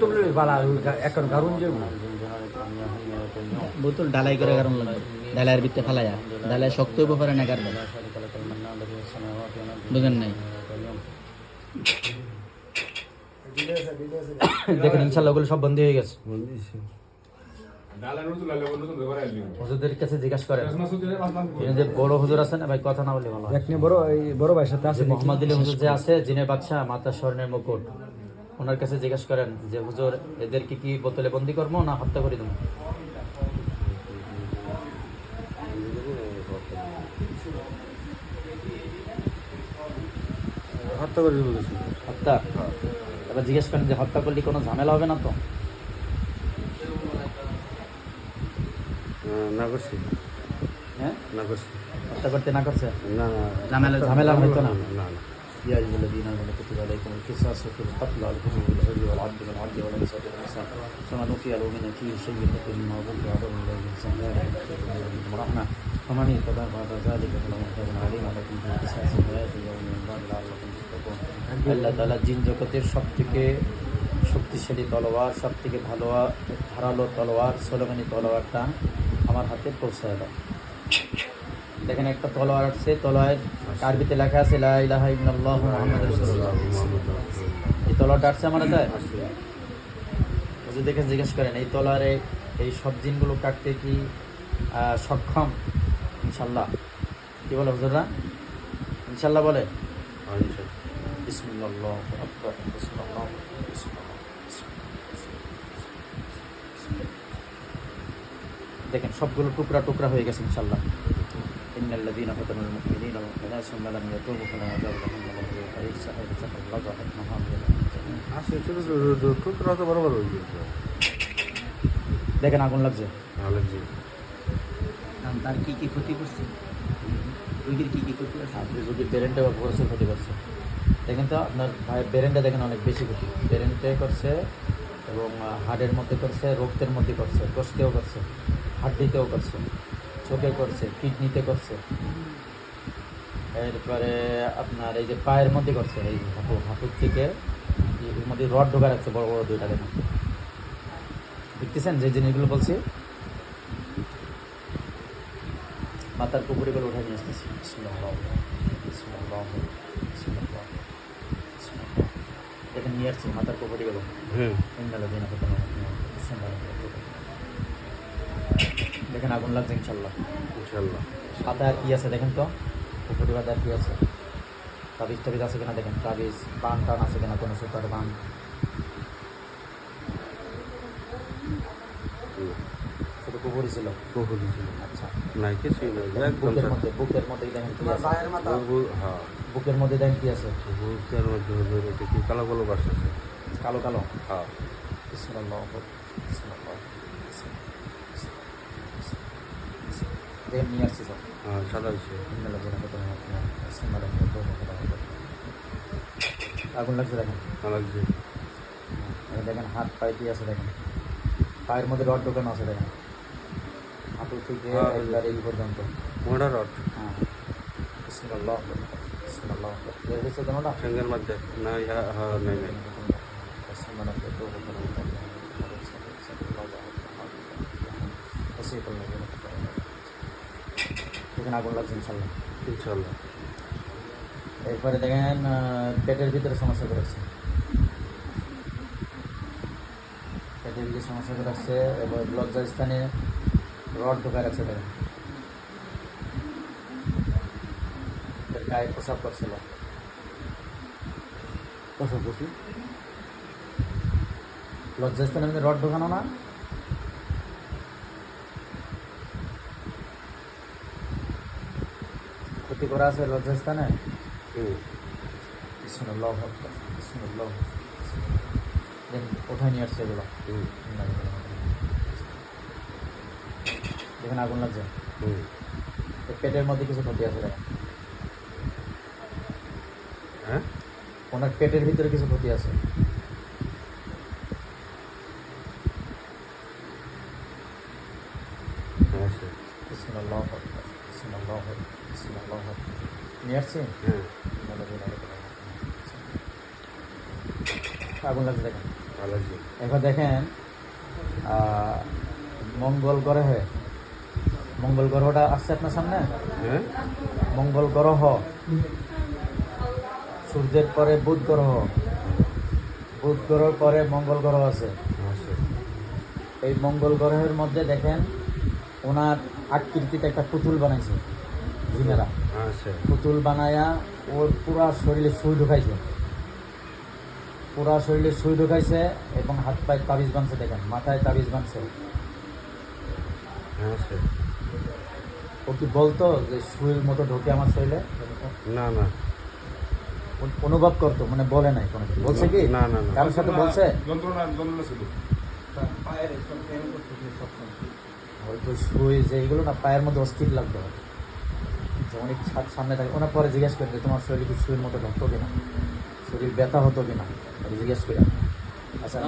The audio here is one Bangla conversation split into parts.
বোতল বালা এখন কারণ যে বোতল ডালাই করে লাগবে। ডালাইয়ের ভিতরে ডালাই শক্ত হইব পারে না কারণ বুঝেন নাই? দেখেন ইনশাল্লাহ ওগুলো সব বন্ধ হয়ে গেছে। হুজুরদের কাছে জিজ্ঞাসা করেন। যে বড় হুজুর আছেন ভাই কথা না বলে ভালো বড় এই বড় ভাইয়ের সাথে আছে মোহাম্মদ হুজুর যে আছে জিনে বাচ্চা মাতা স্বর্ণের মুকুট। ওনার কাছে জিজ্ঞাসা করেন যে হুজুর এদেরকে কি বোতলে বন্দি করব না হত্যা করে দেবো? হত্যা করে দেবো হত্যা? এবার জিজ্ঞেস করেন যে হত্যা করলে কোনো ঝামেলা হবে না তো? না করছি। হ্যাঁ? না করছি। হত্যা করতে না করছে? না ঝামেলা ঝামেলা হইতো না না না। يا أيها الذين آمنوا كتب عليكم القصاص في القتل الحر بالحر والعبد بالعبد والأنثى بالأنثى فمن أوفي له من أخيه شيء فقد ما ضل عدم الله الإنسان لا يحتاج إلى رحمة فمن اهتدى بعد ذلك فله عذاب عليم لكم في القصاص حياة يوم من بعد لعلكم تتقون আল্লাহ তাআলা জিন জগতের সব থেকে শক্তিশালী তলোয়ার সব থেকে ভালো ধারালো তলোয়ার সোলেমানি তলোয়ারটা আমার হাতে পৌঁছায় দাও দেখেন একটা তলোয়ার আছে, তলোয়ার আরবিতে লেখা আছে, লা ইলাহা ইল্লাল্লাহ মুহাম্মাদুর রাসূলুল্লাহ। এই তলোয়ারটা আসছে আমার হাতে? হুজুর দেখে জিজ্ঞেস করেন, এই তলোয়ারে এই সব জিনগুলো কাটতে কি সক্ষম? ইনশাল্লাহ কি বলে হুজুররা? ইনশাল্লাহ বলে। দেখেন, সবগুলো টুকরা টুকরা হয়ে গেছে ইনশাল্লাহ إن الذين فتنوا المؤمنين والمؤمنات ثم لم يتوبوا فلا عذاب لهم ولا هم عليه سحر سحر الله حكمها আসলে ছোট ছোট টুকরা তো বড় বড় হয়ে গেছে দেখেন আগুন লাগছে ভালো জি তার কি কি ক্ষতি করছে রোগীর কি কি ক্ষতি আছে আপনি যদি ব্রেনটা বা ভরসে ক্ষতি করছে দেখেন তো আপনার ভাই ব্রেনটা দেখেন অনেক বেশি ক্ষতি ব্রেনটা করছে এবং হার্টের মধ্যে করছে রক্তের মধ্যে করছে গোষ্ঠেও করছে হাড্ডিতেও করছে চোখে করছে কিডনিতে করছে। এরপরে আপনার এই যে পায়ের মধ্যে করছে এই হাঁটু হাঁটুর থেকে এর মধ্যে রড ঢোকা রাখছে বড় বড় দুইটা দেখেন দেখতেছেন যে জিনিসগুলো বলছি? মাথার পুকুরিগুলো উঠে নিয়ে আসতেছি। দেখেন নিয়ে আসছি মাথার পুকুরিগুলো। হুম। দেখেন আগুন লাগছে ইনশাল্লাহ ইনশাল্লাহ সাথে আর কি আছে দেখেন তো? পুকুরি বাদে আর কি আছে? তাবিজ টাবিজ আছে কিনা দেখেন? তাবিজ বান টান আছে কিনা? কোনো সুতার বান। শুধু পুকুরি ছিল? ছিল। আচ্ছা। নাই কিছুই নাই। বুকের মধ্যে বুকের মধ্যে দেখেন কি আছে? হ্যাঁ। বুকের মধ্যে দেখেন কি আছে? বুকের মধ্যে কালো কালো বাস আছে। কালো কালো? হ্যাঁ। বিসমিল্লাহ বিসমিল্লাহ দেখেন নিয়ে আসছি সব হ্যাঁ সাদা হয়েছে আগুন লাগছে দেখেন ভালো লাগছে এই দেখেন হাত পায়ে কি আছে দেখেন পায়ের মধ্যে রড ঢোকানো আছে দেখেন হাঁটু থেকে হ্যাঁ, একবার এই পর্যন্ত মোড়া রড হ্যাঁ বিসমিল্লাহ বিসমিল্লাহ বের হয়েছে তোমাটা সঙ্গের মধ্যে না হ্যাঁ হ্যাঁ নাই নাই দেখেন আগুন লাগছে ইনশাল্লাহ। ইনশাল্লাহ। এরপরে দেখেন পেটের ভিতরে সমস্যা করেছে পেটের ভিতরে সমস্যা করেছে এবং লজ্জা স্থানে রড ঢোকা রাখছে দেখেন। গায়ে প্রসাব করছিল প্রসাব করছি? লজ্জা স্থানে মধ্যে রড ঢোকানো না ক্ষতি করা আছে লজ্জা স্থানে হুম। বিসমুল্লাহ বিসমুল্লাহ দেন ওঠায় নিয়ে আসছে এগুলো। দেখেন আগুন লাগছে। পেটের মধ্যে কিছু ক্ষতি আছে হ্যাঁ? ওনার পেটের ভিতরে কিছু ক্ষতি আছে হ্যাঁ স্যার বিসমুল্লাহ বিসমুল্লাহ বিসমুল্লাহ নিয়ে আসছে? হ্যাঁ আগুন লাগছে দেখেন। এবার দেখেন মঙ্গল গ্রহে মঙ্গল গ্রহটা আসছে আপনার সামনে? হ্যাঁ মঙ্গল গ্রহ সূর্যের পরে বুধ গ্রহ বুধ গ্রহের পরে মঙ্গল গ্রহ আছে। আছে এই মঙ্গল গ্রহের মধ্যে দেখেন ওনার আকৃতিতে একটা পুতুল বানাইছে। জিনেরা আছে পুতুল বানায়া ওর পুরা শরীরে সুই ঢুকাইছে। পুরা শরীরে সুই ঢুকাইছে এবং হাত পায়ে তাবিজ বানছে দেখেন মাথায় তাবিজ বানছে আছে ও কি বলতো যে সুইয়ের মতো ঢোকে আমার শরীরে? না না। ও অনুভব করতো মানে বলে নাই কোনো কিছু। বলছে কি? না, না। কারোর সাথে বলছে? যন্ত্রণা যন্ত্রণা ছিল। হয়তো সুই যে এগুলো না পায়ের মধ্যে অস্থির লাগতো। যেমন অনেক ছাদ সামনে থাকে ওনার পরে জিজ্ঞেস করেন যে তোমার শরীরে কি সুইয়ের মতো ঢুকতো কিনা শরীর ব্যথা হতো কিনা আমি জিজ্ঞেস করি আচ্ছা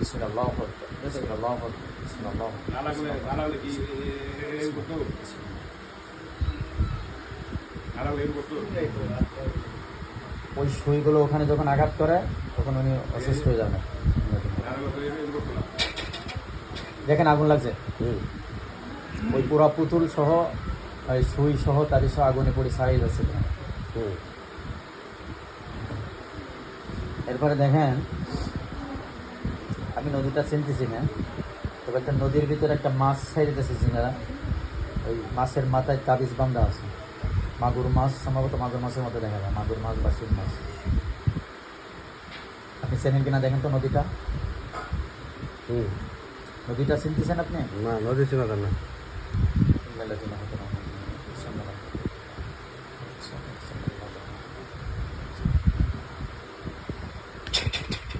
বিসমিল্লাহ বিসমিল্লাহ বিসমিল্লাহ ওই সুইগুলো ওখানে যখন আঘাত করে তখন উনি অসুস্থ হয়ে না দেখেন আগুন লাগছে ওই পুরা পুতুল সহ সহ তাদের সহ আগুনে পড়ে যাচ্ছে হুম। এরপরে দেখেন আমি নদীটা চিনতেছি না তবে একটা নদীর ভিতরে একটা মাছ ছাইড়েতেছে চিনারা। ওই মাছের মাথায় তাবিজ বান্ধা আছে। মাগুর মাছ সম্ভবত মাগুর মাছের মধ্যে দেখা যায় মাগুর মাছ বা শিল মাছ। আপনি চেনেন কিনা দেখেন তো নদীটা? হুম। নদীটা চিনতেছেন আপনি? না নদী ছিল না।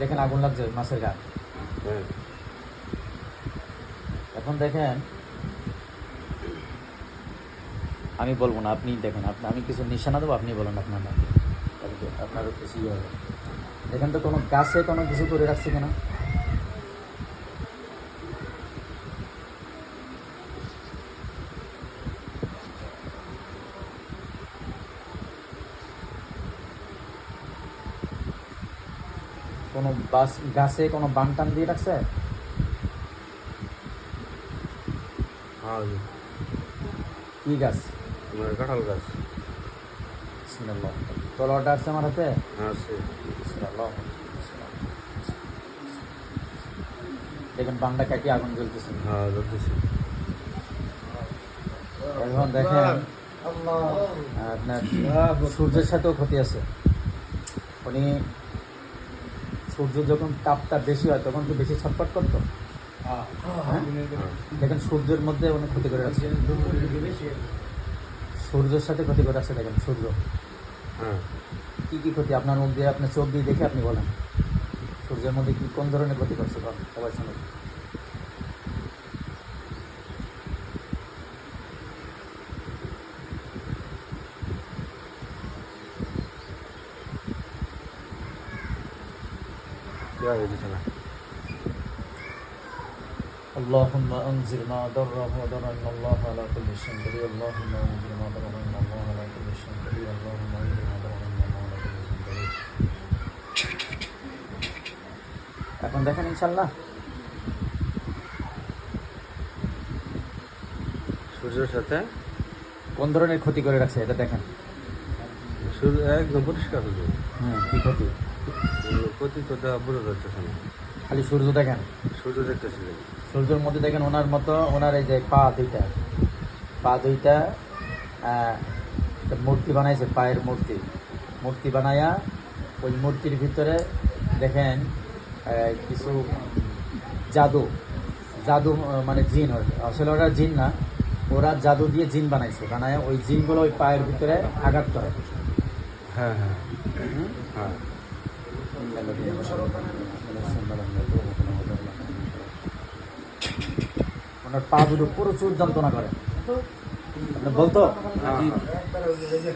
দেখেন আগুন লাগছে মাছের গা। হ্যাঁ। এখন দেখেন আমি বলব না আপনি দেখেন আপনি আমি কিছু নিশানা দেবো আপনি বলেন আপনার নাম। তাহলে আপনারও খুশি হবে দেখেন তো কোনো গাছে কোনো কিছু করে রাখছে কিনা? কোনো বাস গাছে কোনো বান টান দিয়ে রাখছে? কি গাছ? তোমার কাঁঠাল গাছ। তলোয়ারটা আসছে আমার হাতে। দেখেন বাংলা কাটি আগুন জ্বলতেছে। হ্যাঁ ধরতেছি এখন দেখেন আপনার সূর্যের সাথেও ক্ষতি আছে। উনি সূর্য যখন তাপটা বেশি হয় তখন কি বেশি ছটফট করতো? দেখেন সূর্যের মধ্যে অনেক ক্ষতি করে আছে। সূর্যের সাথে ক্ষতি করে আছে দেখেন সূর্য। হ্যাঁ। কি কি ক্ষতি? আপনার মুখ দিয়ে আপনার চোখ দিয়ে দেখে আপনি বলেন। সূর্যের মধ্যে কি কোন ধরনের ক্ষতি করছে? সবাই সবার সঙ্গে কি হয়ে গেছে না اللهم انزل ما ضره وضر ان الله على كل شيء قدير اللهم انزل ما ضره ان الله على كل شيء قدير اللهم انزل ما ضره ان الله على كل شيء قدير এখন দেখেন ইনশাল্লাহ সূর্যের সাথে কোন ধরনের ক্ষতি করে রাখছে এটা দেখেন সূর্য একদম পরিষ্কার হলো হুম কি ক্ষতি দেওয়া বোঝা যাচ্ছে না খালি সূর্য দেখেন? সূর্য দেখতেছি। সূর্যের মধ্যে দেখেন ওনার মতো ওনার এই যে পা দুইটা পা দুইটা মূর্তি বানাইছে পায়ের মূর্তি। মূর্তি বানায়া ওই মূর্তির ভিতরে দেখেন কিছু জাদু জাদু মানে জিন। আসলে ওরা জিন না ওরা জাদু দিয়ে জিন বানাইছে। বানায় ওই জিনগুলো ওই পায়ের ভিতরে আঘাত করে। হ্যাঁ হ্যাঁ। হ্যাঁ। ওনার পা দুটো প্রচুর যন্ত্রণা করে। বলতো?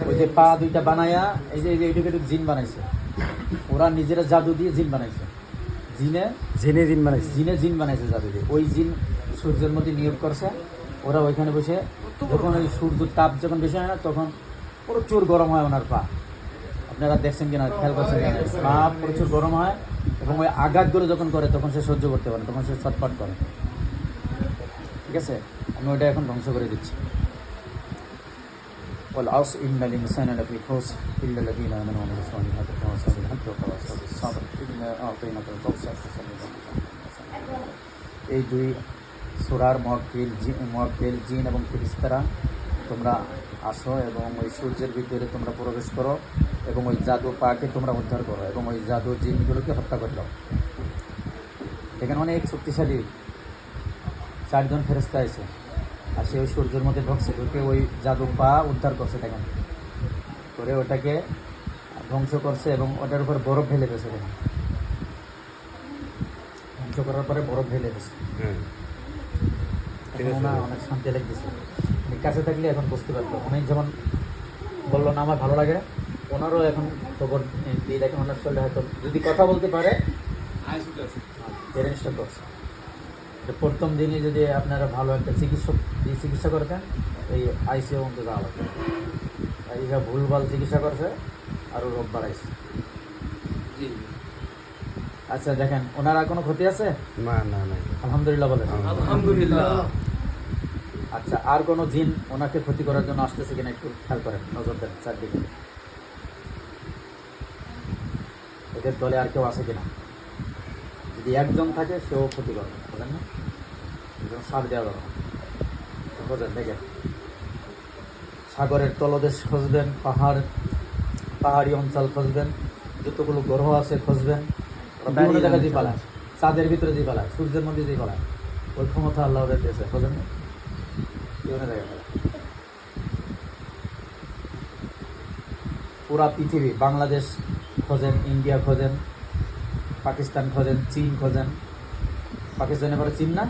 ওই যে পা দুইটা বানায়া এই যে এই যে এটুকু এটুকু জিন বানাইছে। ওরা নিজেরা জাদু দিয়ে জিন বানাইছে। জিনে জেনে দিন বানাইছি। জিনে জিন বানাইছে জাদু দিয়ে। ওই জিন সূর্যের মধ্যে নিয়োগ করছে। ওরা ওইখানে বসে যখন ওই সূর্য তাপ যখন বেশি হয় না তখন প্রচুর গরম হয় ওনার পা। আপনারা দেখছেন কিনা খেয়াল করছেন কিনা পা প্রচুর গরম হয় এবং ওই আঘাতগুলো যখন করে তখন সে সহ্য করতে পারে না, তখন সে ছটফট করে ঠিক আছে আমি ওটা এখন ধ্বংস করে দিচ্ছি والعصر إن الإنسان لفي خسر إلا الذين آمنوا وعملوا الصالحات وتواصوا بالحق وتواصوا بالصبر إنا أعطيناك الكوثر فصل لربك এই দুই সুরার মহাকিল মহাকিল জিন এবং ফিরিস্তারা তোমরা আসো এবং ওই সূর্যের ভিতরে তোমরা প্রবেশ করো এবং ওই জাদু পাকে তোমরা উদ্ধার করো এবং ওই জাদু জিনগুলোকে হত্যা করে দাও। এখানে অনেক শক্তিশালী চারজন ফেরস্তা আছে আর সে ওই সূর্যের মধ্যে ঢুকছে ঢুকে ওই জাদু পা উদ্ধার করছে দেখেন। করে ওটাকে ধ্বংস করছে এবং ওটার উপর বরফ ঢেলে দিয়েছে দেখেন। ধ্বংস করার পরে বরফ ঢেলে দিয়েছে। হ্যাঁ অনেক শান্তি লাগতেছে। কাছে থাকলে এখন বুঝতে পারতো অনেক যেমন বলল না আমার ভালো লাগে ওনারও এখন খবর দিয়ে দেখেন ওনার শরীরে হয়তো যদি কথা বলতে পারে করছে। প্রথম দিনই যদি আপনারা ভালো একটা চিকিৎসক দিয়ে চিকিৎসা করতেন এই আইসিও মধ্যে যাওয়া লাগবে। এইসব ভুলভাল চিকিৎসা করছে আরও রোগ বাড়াইছে। আচ্ছা দেখেন ওনার আর কোনো ক্ষতি আছে? না না না। আলহামদুলিল্লাহ বলেন। আলহামদুলিল্লাহ। আচ্ছা আর কোনো জিন ওনাকে ক্ষতি করার জন্য আসতেছে কিনা একটু খেয়াল করেন নজর দেন চারদিকে। এদের দলে আর কেউ আছে কিনা। যদি একজন থাকে সেও ক্ষতি করবে বুঝলেন না? একজন সার দেওয়া যাবে না। বোঝেন দেখেন। সাগরের তলদেশ খুঁজবেন পাহাড় পাহাড়ি অঞ্চল খুঁজবেন যতগুলো গ্রহ আছে খুঁজবেন বিভিন্ন জায়গায় দিয়ে পালায়। চাঁদের ভিতরে দিয়ে পালায় সূর্যের মধ্যে দিয়ে পালায়। ওই ক্ষমতা আল্লাহ ওদের দিয়েছে বুঝলেন না? বিভিন্ন জায়গায় পালায়। পুরা পৃথিবী বাংলাদেশ খোঁজেন ইন্ডিয়া খোঁজেন পাকিস্তান খোঁজেন চীন খোঁজেন। পাকিস্তানের পরে চীন না?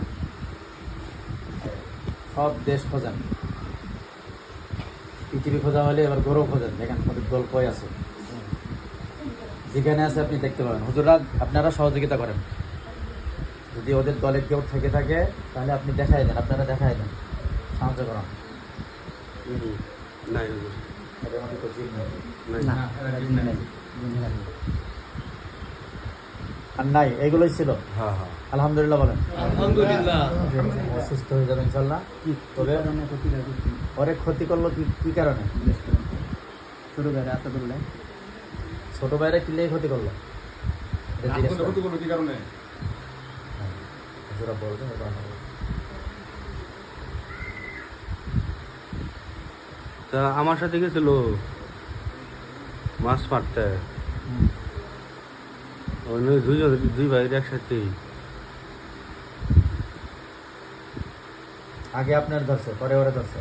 সব দেশ খোঁজেন। পৃথিবী খোঁজা হলে এবার গৌরব খোঁজেন দেখেন ওদের গল্পই আছে। যেখানে আছে আপনি দেখতে পাবেন হুজুরা আপনারা সহযোগিতা করেন। যদি ওদের দলে কেউ থেকে থাকে তাহলে আপনি দেখাই দেন আপনারা দেখাই দেন। সাহায্য করান। নাই হুজুর। এদের মধ্যে তো জিন নেই। নাই। আর নাই এগুলোই ছিল? হ্যাঁ হ্যাঁ। আলহামদুলিল্লাহ বলেন। আলহামদুলিল্লাহ। সুস্থ হয়ে যাবে ইনশাল্লাহ তবে ওরে ক্ষতি করল কি কি কারণে? ছোট ভাইরা আশা করলে ছোট ভাইরা কিনলে ক্ষতি করল। ক্ষতি কি কারণে? হ্যাঁ। তা আমার সাথে গেছিল মাছ মারতে। অন্য দুইজন দুই ভাইয়ের একসাথেই আগে আপনার ধরছে পরে ওরা ধরছে।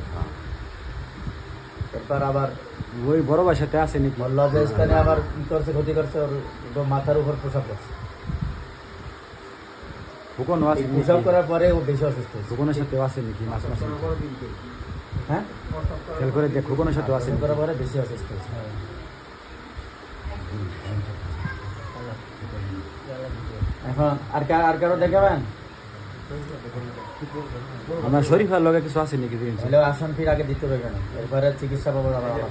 এরপর আবার ওই বড় ভাইয়ের সাথে নাকি? স্থানে আবার কি করছে ক্ষতি করছে ওর মাথার উপর প্রসাব করছে। ফুকনও আছে প্রসাব করার পরে ও বেশি অসুস্থ হয়েছে। ফুকনের সাথে আছে নাকি মাছ মাছ হ্যাঁ? খেয়াল করে দেখ ফুকনের সাথে আছে করার পরে বেশি অসুস্থ হয়েছে। এখন আর কা- আর কারও দেখাবেন আমার শরীফার লগে কিছু আছে নাকি দেখেন হলে আসন ফির আগে দিতে হবে কেন এরপরে চিকিৎসা পাবো আবার আলাদা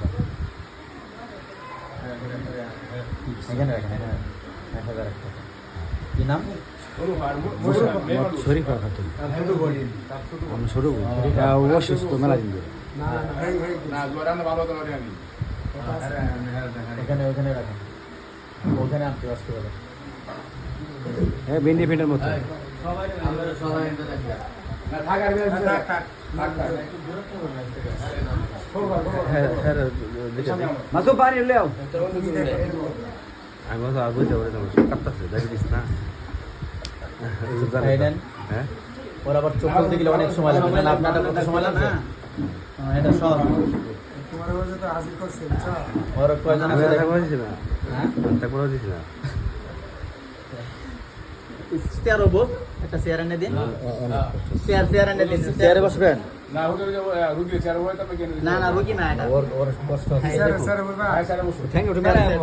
এখানে রাখেন এক হাজার কি নাম। শরীফা খাতুন সরু অসুস্থ মেলা দিন ভালো আমি। এখানে ওখানে রাখেন ওখানে আনতে আসতে হবে হ্যাঁ ভেন্ডি ফেন্ডের মতো। না। হ্যাঁ হ্যাঁ আমি আর বুঝতে পারি দেখে? দিস না। হ্যাঁ? ওর আবার চোখ খুলতে গেলে অনেক সময় লাগবে। না আপনারটা কত সময় লাগবে? হ্যাঁ, এটা সব। ওর কয়জন আমি আছে আশা দেখেন? করে হ্যাঁ চেয়ার হব একটা চেয়ার এনে দিন। চেয়ার চেয়ার এনে দিন। চেয়ারে বসবেন? না, না না রুগী না এটা। হ্যাঁ।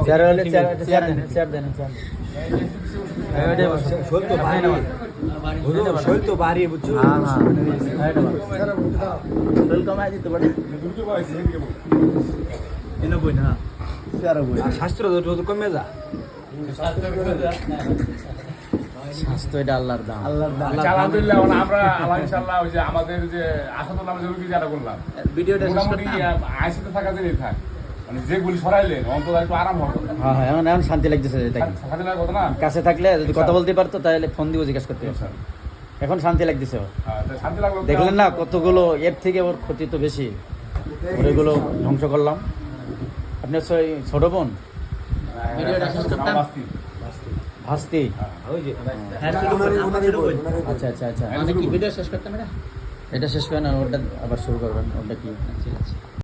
হ্যাঁ, দেন শোল তো শোল ভারী বুঝছ? হ্যাঁ হ্যাঁ। শরীর কমায় দিতে পারে। এনে বই না স্বাস্থ্য তো তো কমে যা। স্বাস্থ্য এটা আল্লাহর দাম আল্লাহর আচ্ছা, আলহামদুলিল্লাহ মানে আমরা আল্লাহ ইনশাআল্লাহ ওই যে আমাদের যে আসাদুল নামে যে যারা করলাম ভিডিওটা মোটামুটি আইসিতে থাকা দিনই থাক। মানে যেগুলি সরাইলেন অন্তত একটু আরাম হতো হ্যাঁ হ্যাঁ এখন এখন শান্তি লাগতেছে কথা না? কাছে থাকলে যদি কথা বলতে পারতো তাহলে ফোন দিয়ে জিজ্ঞেস করতে পারতো। এখন শান্তি লাগতেছে। হ্যাঁ, দেখলেন না কতগুলো এর থেকে ওর ক্ষতি তো বেশি। ওরেগুলো ধ্বংস করলাম। আপনার ছোট বোন? শেষ করতাম। ভাস্তি। হ্যাঁ করি। আচ্ছা আচ্ছা আচ্ছা। আমাদের কি ভিডিও শেষ করতাম এটা? এটা শেষ করেন আর ওটা আবার শুরু করবেন ওটা কি? আচ্ছা আছে